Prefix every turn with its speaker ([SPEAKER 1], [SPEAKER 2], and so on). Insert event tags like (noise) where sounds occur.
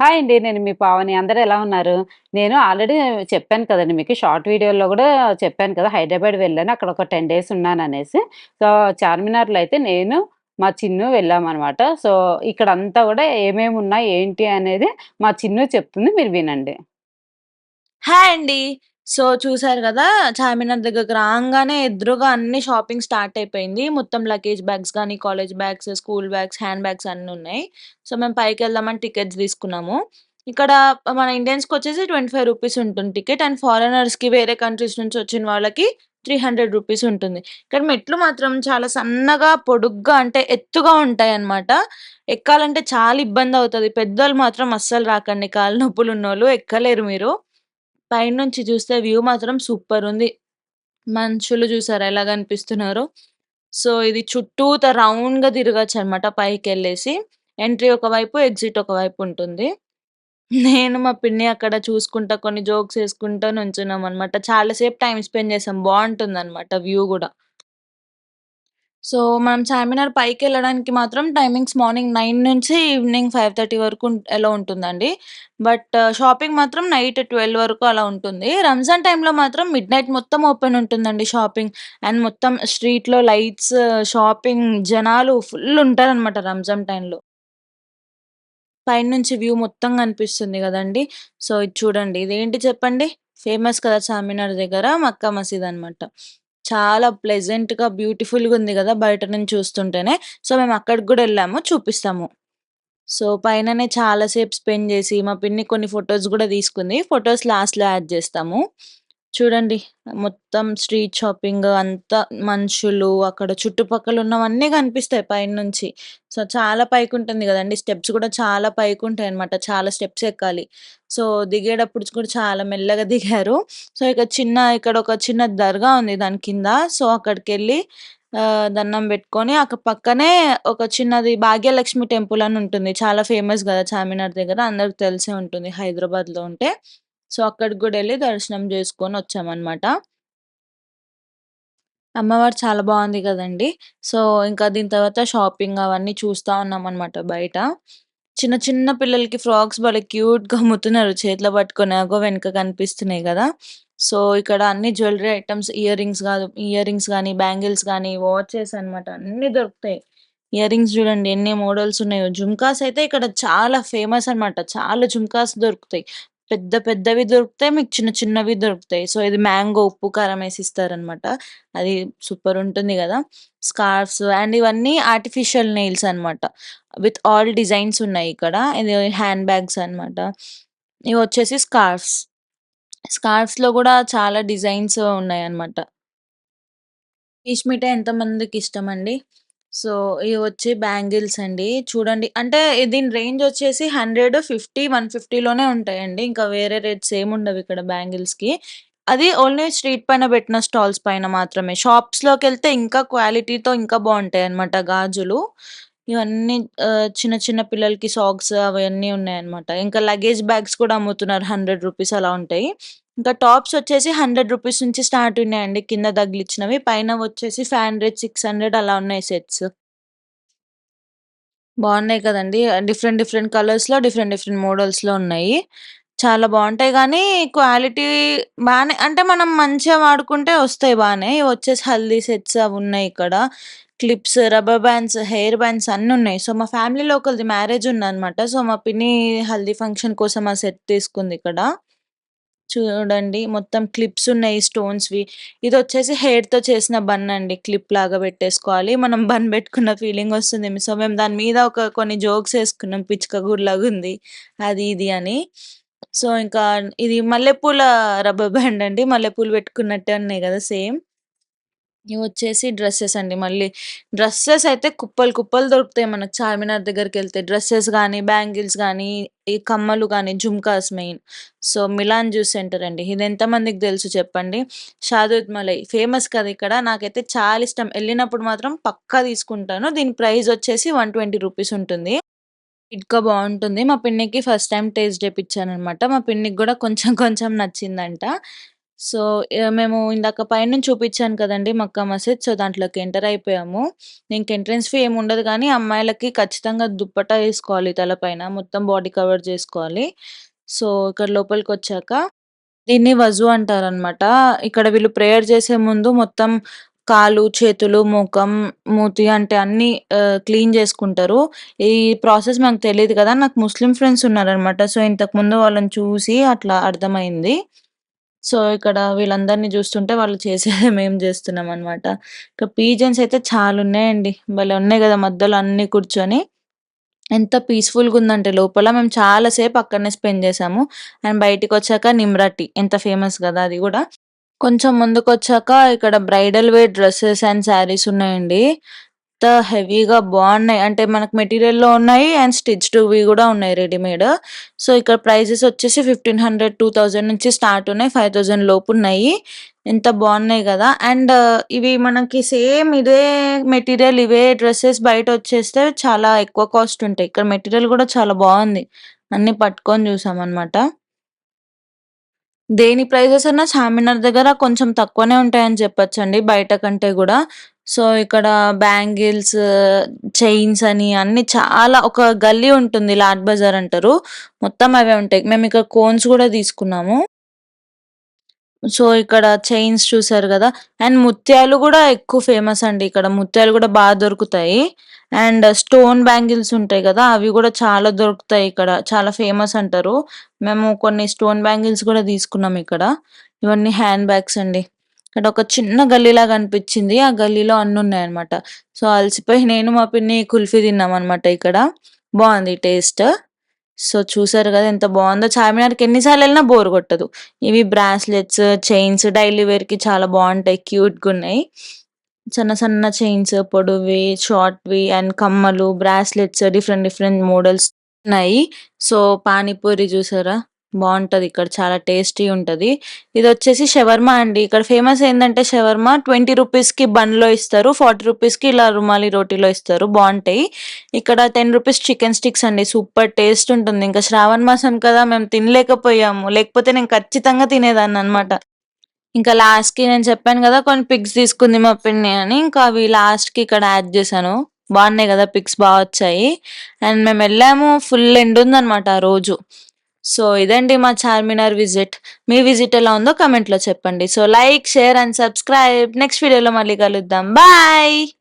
[SPEAKER 1] Hi అండి నేను మీ పావని. అందరూ ఎలా ఉన్నారు? నేను ఆల్రెడీ చెప్పాను కదండి మీకు షార్ట్ వీడియోలో కూడా చెప్పాను కదా హైదరాబాద్ వెళ్ళాను అక్కడ ఒక టెన్ డేస్ ఉన్నాను అనేసి. సో చార్మినార్లో అయితే నేను మా చిన్ను వెళ్ళామన్నమాట. సో ఇక్కడ అంతా కూడా ఏమేమి ఉన్నాయి ఏంటి అనేది మా చిన్ను చెప్తుంది మీరు వినండి.
[SPEAKER 2] హాయ్ అండి. సో, చూసారు కదా చార్మినార్ దగ్గరకి రాగానే ఎదురుగా అన్ని షాపింగ్ స్టార్ట్ అయిపోయింది. మొత్తం లగేజ్ బ్యాగ్స్ కానీ college bags, school bags, hand bags అన్నీ ఉన్నాయి. సో, మేము పైకి వెళ్దామని టికెట్స్ తీసుకున్నాము. ఇక్కడ మన ఇండియన్స్కి వచ్చి ట్వంటీ ఫైవ్ రూపీస్ ఉంటుంది టికెట్. అండ్ ఫారినర్స్‌కి వేరే కంట్రీస్ నుంచి వచ్చిన వాళ్ళకి త్రీ హండ్రెడ్ రూపీస్ ఉంటుంది. ఇక్కడ మెట్లు మాత్రం చాలా సన్నగా, పొడుగ్గా అంటే ఎత్తుగా ఉంటాయి అన్నమాట ఎక్కాలంటే చాలా ఇబ్బంది అవుతుంది పెద్దోళ్ళు మాత్రం అస్సలు రాకండి. కాళ్ళ నొప్పులు ఉన్నోళ్ళు ఎక్కలేరు మీరు. పైనుంచి చూస్తే వ్యూ మాత్రం సూపర్ ఉంది మనుషులు చూసారా ఎలా కనిపిస్తున్నారు సో, ఇది చుట్టూత రౌండ్‌గా పైకి వెళ్ళేసి ఎంట్రీ ఒకవైపు, ఎగ్జిట్ ఒకవైపు ఉంటుంది. నేను మా పిన్ని అక్కడ చూసుకుంటా కొన్ని జోక్స్ వేసుకుంటా నుంచున్నామనమాట. చాలా సేపు టైం స్పెండ్ చేసాం. బావుంటుందనమాట వ్యూ కూడా సో, మనం చార్మినార్ పైకి వెళ్ళడానికి మాత్రం టైమింగ్స్ మార్నింగ్ నైన్ నుంచి ఈవినింగ్ 5:30 వరకు ఎలా ఉంటుందండి. బట్ షాపింగ్ మాత్రం నైట్ 12 వరకు అలా ఉంటుంది. రంజాన్ టైంలో మాత్రం మిడ్ నైట్ మొత్తం ఓపెన్ ఉంటుందండి షాపింగ్. అండ్ మొత్తం స్ట్రీట్‌లో లైట్స్, షాపింగ్, జనాలు ఫుల్ ఉంటారనమాట రంజాన్ టైంలో పైనుంచి వ్యూ మొత్తం కనిపిస్తుంది కదండి సో, ఇది చూడండి. ఇదేంటి చెప్పండి? ఫేమస్ కదా! చార్మినార్ దగ్గర మక్కా మసీద్ అనమాట. చాలా ప్లెజెంట్‌గా, బ్యూటిఫుల్‌గా ఉంది కదా బయట నుంచి చూస్తుంటేనే. సో, మేము అక్కడికి కూడా వెళ్ళాము చూపిస్తాము. సో, పైననే చాలా సేపు స్పెండ్ చేసి, మా పిన్ని కొన్ని ఫొటోస్ కూడా తీసుకుంది. ఫొటోస్ లాస్ట్‌లో యాడ్ చేస్తాము. చూడండి మొత్తం స్ట్రీట్ షాపింగ్ అంతా మనుషులు, అక్కడ చుట్టుపక్కల ఉన్నవన్నీ కనిపిస్తాయి పైనుంచి. సో, చాలా పైకి ఉంటుంది కదండి స్టెప్స్ కూడా చాలా పైకి ఉంటాయి అనమాట చాలా స్టెప్స్ ఎక్కాలి. సో, దిగేటప్పుడు కూడా చాలా మెల్లగా (laughs) దిగారు. సో, ఇక చిన్న ఇక్కడ ఒక చిన్న దర్గా ఉంది దాని కింద. సో, అక్కడికి వెళ్ళి దండం పెట్టుకొని అక్కడ పక్కనే ఒక చిన్నది భాగ్యలక్ష్మి టెంపుల్ అని ఉంటుంది. చాలా ఫేమస్ కదా చార్మినార్ దగ్గర అందరికి తెలిసే ఉంటుంది హైదరాబాద్‌లో ఉంటే. సో, అక్కడికి కూడా వెళ్ళి దర్శనం చేసుకొని వచ్చామనమాట. అమ్మవారు చాలా బాగుంది కదండి సో, ఇంకా దీని తర్వాత షాపింగ్ అవన్నీ చూస్తా ఉన్నామనమాట బయట. చిన్న చిన్న పిల్లలకి ఫ్రాక్స్ భలే క్యూట్‌గా అమ్ముతున్నారు చేతిలో పట్టుకొని. వెనుక కనిపిస్తున్నాయి కదా సో, ఇక్కడ అన్ని జ్యువెలరీ ఐటమ్స్ ఇయర్ రింగ్స్ కాదు ఇయర్ రింగ్స్ కానీ బ్యాంగిల్స్ కానీ వాచెస్ అనమాట అన్నీ దొరుకుతాయి. ఇయర్ రింగ్స్ చూడండి ఎన్ని మోడల్స్ ఉన్నాయో. జుమ్కాస్ అయితే ఇక్కడ చాలా ఫేమస్ అనమాట. చాలా జుమ్కాస్ దొరుకుతాయి. పెద్ద పెద్దవి దొరుకుతాయి. మీకు చిన్న చిన్నవి దొరుకుతాయి. సో, ఇది మ్యాంగో ఉప్పు, కారం వేసి ఇస్తారనమాట. అది సూపర్ ఉంటుంది కదా స్కార్ఫ్స్ అండ్ ఇవన్నీ ఆర్టిఫిషియల్ నెయిల్స్ అనమాట. విత్ ఆల్ డిజైన్స్ ఉన్నాయి ఇక్కడ. ఇది హ్యాండ్ బ్యాగ్స్ అనమాట. వచ్చేసి స్కార్ఫ్స్. స్కార్ఫ్స్‌లో కూడా చాలా డిజైన్స్ ఉన్నాయన్నమాట. పీచ్ మిఠాయి ఎంతమందికి ఇష్టం అండి సో, ఇవి వచ్చి బ్యాంగిల్స్ అండి. చూడండి అంటే దీని రేంజ్ వచ్చేసి 100, 50, 150 లోనే ఉంటాయండి. ఇంకా వేరే రేట్స్ ఏముండవు ఇక్కడ బ్యాంగిల్స్‌కి. అది ఓన్లీ స్ట్రీట్ పైన పెట్టిన స్టాల్స్ పైన మాత్రమే. షాప్స్‌లోకెళ్తే ఇంకా క్వాలిటీతో ఇంకా బాగుంటాయి అనమాట గాజులు. ఇవన్నీ చిన్న చిన్న పిల్లలకి సాక్స్ అవన్నీ ఉన్నాయన్నమాట. ఇంకా లగేజ్ బ్యాగ్స్ కూడా అమ్ముతున్నారు. హండ్రెడ్ రూపీస్ అలా ఉంటాయి. ఇంకా టాప్స్ వచ్చేసి హండ్రెడ్ రూపీస్ నుంచి స్టార్ట్ ఉన్నాయండి కింద తగిలిచ్చినవి. పైన వచ్చేసి 500, 600 అలా ఉన్నాయి సెట్స్. బాగున్నాయి కదండి డిఫరెంట్ డిఫరెంట్ కలర్స్‌లో, డిఫరెంట్ డిఫరెంట్ మోడల్స్‌లో ఉన్నాయి. చాలా బాగుంటాయి కానీ క్వాలిటీ బాగానే అంటే మనం మంచిగా వాడుకుంటే వస్తాయి బాగానే వచ్చేసి హల్దీ సెట్స్ అవి ఉన్నాయి ఇక్కడ. Clips, rubber bands, hair bands అన్నీ ఉన్నాయి సో, మా ఫ్యామిలీలో ఒకరిది మ్యారేజ్ ఉందనమాట. సో, మా పిన్ని హల్దీ ఫంక్షన్ కోసం ఆ సెట్ తీసుకుంది ఇక్కడ. చూడండి మొత్తం క్లిప్స్ ఉన్నాయి స్టోన్స్‌వి. ఇదొచ్చేసి హెయిర్‌తో చేసిన బన్ అండి. క్లిప్ లాగా పెట్టేసుకోవాలి. మనం బన్ పెట్టుకున్న ఫీలింగ్ వస్తుంది. సో, మేము దాని మీద ఒక కొన్ని జోక్స్ వేసుకున్నాం పిచ్చుక గూడులాగుంది. అది ఇది అని. సో, ఇంకా ఇది మల్లెపూల రబ్బర్ బ్యాండ్ అండి. మల్లెపూలు పెట్టుకున్నట్టే ఉన్నాయి కదా సేమ్. వచ్చేసి డ్రెస్సెస్ అండి మళ్ళీ. డ్రెస్సెస్ అయితే కుప్పలు కుప్పలు దొరుకుతాయి మనకు చార్మినార్ దగ్గరికి వెళ్తే డ్రెస్సెస్ కానీ బ్యాంగిల్స్ కానీ ఈ కమ్మలు కానీ jhumkas main. So, Milan juice centre అండి. ఇది ఎంతమందికి తెలుసు చెప్పండి? షాదూత్ మలై ఫేమస్ కదా ఇక్కడ. నాకైతే చాలా ఇష్టం. వెళ్ళినప్పుడు మాత్రం పక్కా తీసుకుంటాను. దీని ప్రైస్ వచ్చేసి వన్ ట్వంటీ రూపీస్ ఉంటుంది. ఇటుక బాగుంటుంది మా పిన్నికి ఫస్ట్ టైం టేస్ట్ చేపిచ్చాననమాట. మా పిన్నికి కూడా కొంచెం కొంచెం నచ్చిందంట. సో, మేము ఇందాక పైనుంచి చూపించాను కదండి మక్కా మసీద్. సో, దాంట్లోకి ఎంటర్ అయిపోయాము. ఇంక ఎంట్రన్స్ ఫీ ఏమి ఉండదు కానీ అమ్మాయిలకి ఖచ్చితంగా దుప్పటా వేసుకోవాలి తలపైన. మొత్తం బాడీ కవర్ చేసుకోవాలి సో, ఇక్కడ లోపలికి వచ్చాక దీన్ని వజు అంటారనమాట. ఇక్కడ వీళ్ళు ప్రేయర్ చేసే ముందు మొత్తం కాలు చేతులు, ముఖం, మూతి అంటే అన్నీ క్లీన్ చేసుకుంటారు ఈ ప్రాసెస్ మాకు తెలియదు కదా! నాకు ముస్లిం ఫ్రెండ్స్ ఉన్నారనమాట. సో, ఇంతకుముందు వాళ్ళని చూసి అట్లా అర్థమైంది. సో, ఇక్కడ వీళ్ళందరిని చూస్తుంటే వాళ్ళు చేసేది మేము చేస్తున్నాం అనమాట ఇక పీజన్స్ అయితే చాలా ఉన్నాయండి భలే ఉన్నాయి కదా మధ్యలో అన్ని కూర్చొని. ఎంత పీస్ఫుల్గా ఉందంటే లోపల మేము చాలాసేపు అక్కడనే స్పెండ్ చేసాము అండ్ బయటికి వచ్చాక నిమ్రాటి ఎంత ఫేమస్ కదా అది కూడా కొంచెం ముందుకొచ్చాక ఇక్కడ bridal wear dresses and saris ఉన్నాయండి. ఎంత హెవీగా బాగున్నాయి అంటే మనకు మెటీరియల్‌లో ఉన్నాయి. అండ్ స్టిచ్డ్‌వి కూడా ఉన్నాయి రెడీమేడ్. సో, ఇక్కడ ప్రైజెస్ వచ్చేసి 1500, 2000 నుంచి స్టార్ట్ ఉన్నాయి. 5000 లోపు ఉన్నాయి. ఎంత బాగున్నాయి కదా అండ్ ఇవి మనకి సేమ్ ఇదే మెటీరియల్ ఇవే డ్రెస్సెస్ బయట వచ్చేస్తే చాలా ఎక్కువ కాస్ట్ ఉంటాయి. ఇక్కడ మెటీరియల్ కూడా చాలా బాగుంది అన్నీ పట్టుకొని చూసాం అనమాట దేని ప్రైజెస్ అన్నా చార్మినార్ దగ్గర కొంచెం తక్కువనే ఉంటాయని చెప్పొచ్చండి బయట కంటే కూడా సో, ఇక్కడ బ్యాంగిల్స్, చైన్స్ అని అన్ని చాలా ఒక గల్లీ ఉంటుంది. లాట్ బజార్ అంటారు. మొత్తం అవే ఉంటాయి. మేము ఇక్కడ కోన్స్ కూడా తీసుకున్నాము. సో, ఇక్కడ చైన్స్ చూసారు కదా అండ్ ముత్యాలు కూడా ఎక్కువ ఫేమస్ అండి ఇక్కడ. ముత్యాలు కూడా బాగా దొరుకుతాయి. అండ్ స్టోన్ బ్యాంగిల్స్ ఉంటాయి కదా అవి కూడా చాలా దొరుకుతాయి ఇక్కడ. చాలా ఫేమస్ అంటారు. మేము కొన్ని స్టోన్ బ్యాంగిల్స్ కూడా తీసుకున్నాం ఇక్కడ. ఇవన్నీ హ్యాండ్ బ్యాగ్స్ అండి. ఇక్కడ ఒక చిన్న గల్లీలాగా అనిపించింది ఆ గల్లీలో అన్ని ఉన్నాయన్నమాట సో, అలసిపోయి నేను మా పిన్ని కుల్ఫీ తిన్నాం అనమాట ఇక్కడ. బాగుంది టేస్ట్. సో, చూసారు కదా ఎంత బాగుందో చార్మినార్‌కి ఎన్నిసార్లు వెళ్ళినా బోర్ కొట్టదు. ఇవి బ్రాస్లెట్స్, చైన్స్ డైలీ వేర్‌కి చాలా బాగుంటాయి క్యూట్గా ఉన్నాయి సన్న సన్న చైన్స్, పొడువి షార్ట్‌వి అండ్ కమ్మలు, బ్రాస్లెట్స్ డిఫరెంట్ డిఫరెంట్ మోడల్స్ ఉన్నాయి. సో, పానీపూరి చూసారా? బాగుంటుంది ఇక్కడ. చాలా టేస్టీ ఉంటుంది ఇది వచ్చేసి షవర్మా అండి. ఇక్కడ ఫేమస్ ఏంటంటే షవర్మా 20 రూపీస్‌కి బన్‌లో ఇస్తారు. 40 రూపీస్‌కి ఇలా రుమాలి రోటీలో ఇస్తారు. బాగుంటాయి ఇక్కడ 10 రూపీస్ చికెన్ స్టిక్స్ అండి. సూపర్ టేస్ట్ ఉంటుంది. ఇంకా శ్రావణ మాసం కదా! మేము తినలేకపోయాము. లేకపోతే నేను ఖచ్చితంగా తినేదాన్ని అనమాట ఇంకా లాస్ట్‌కి నేను చెప్పాను కదా కొన్ని పిక్స్ తీసుకుంది మా పిన్ని అని. ఇంకా అవి లాస్ట్‌కి ఇక్కడ యాడ్ చేశాను. బాగున్నాయి కదా పిక్స్ బాగా వచ్చాయి. అండ్ మేము వెళ్ళాము ఫుల్ ఎండ్ ఉందనమాట ఆ రోజు. సో, ఇదండి మా చార్మినార్ విజిట్. మీ విజిట్ ఎలా ఉందో కమెంట్లో చెప్పండి. So, like, share and subscribe. Next వీడియోలో మళ్ళీ కలుద్దాం. బాయ్.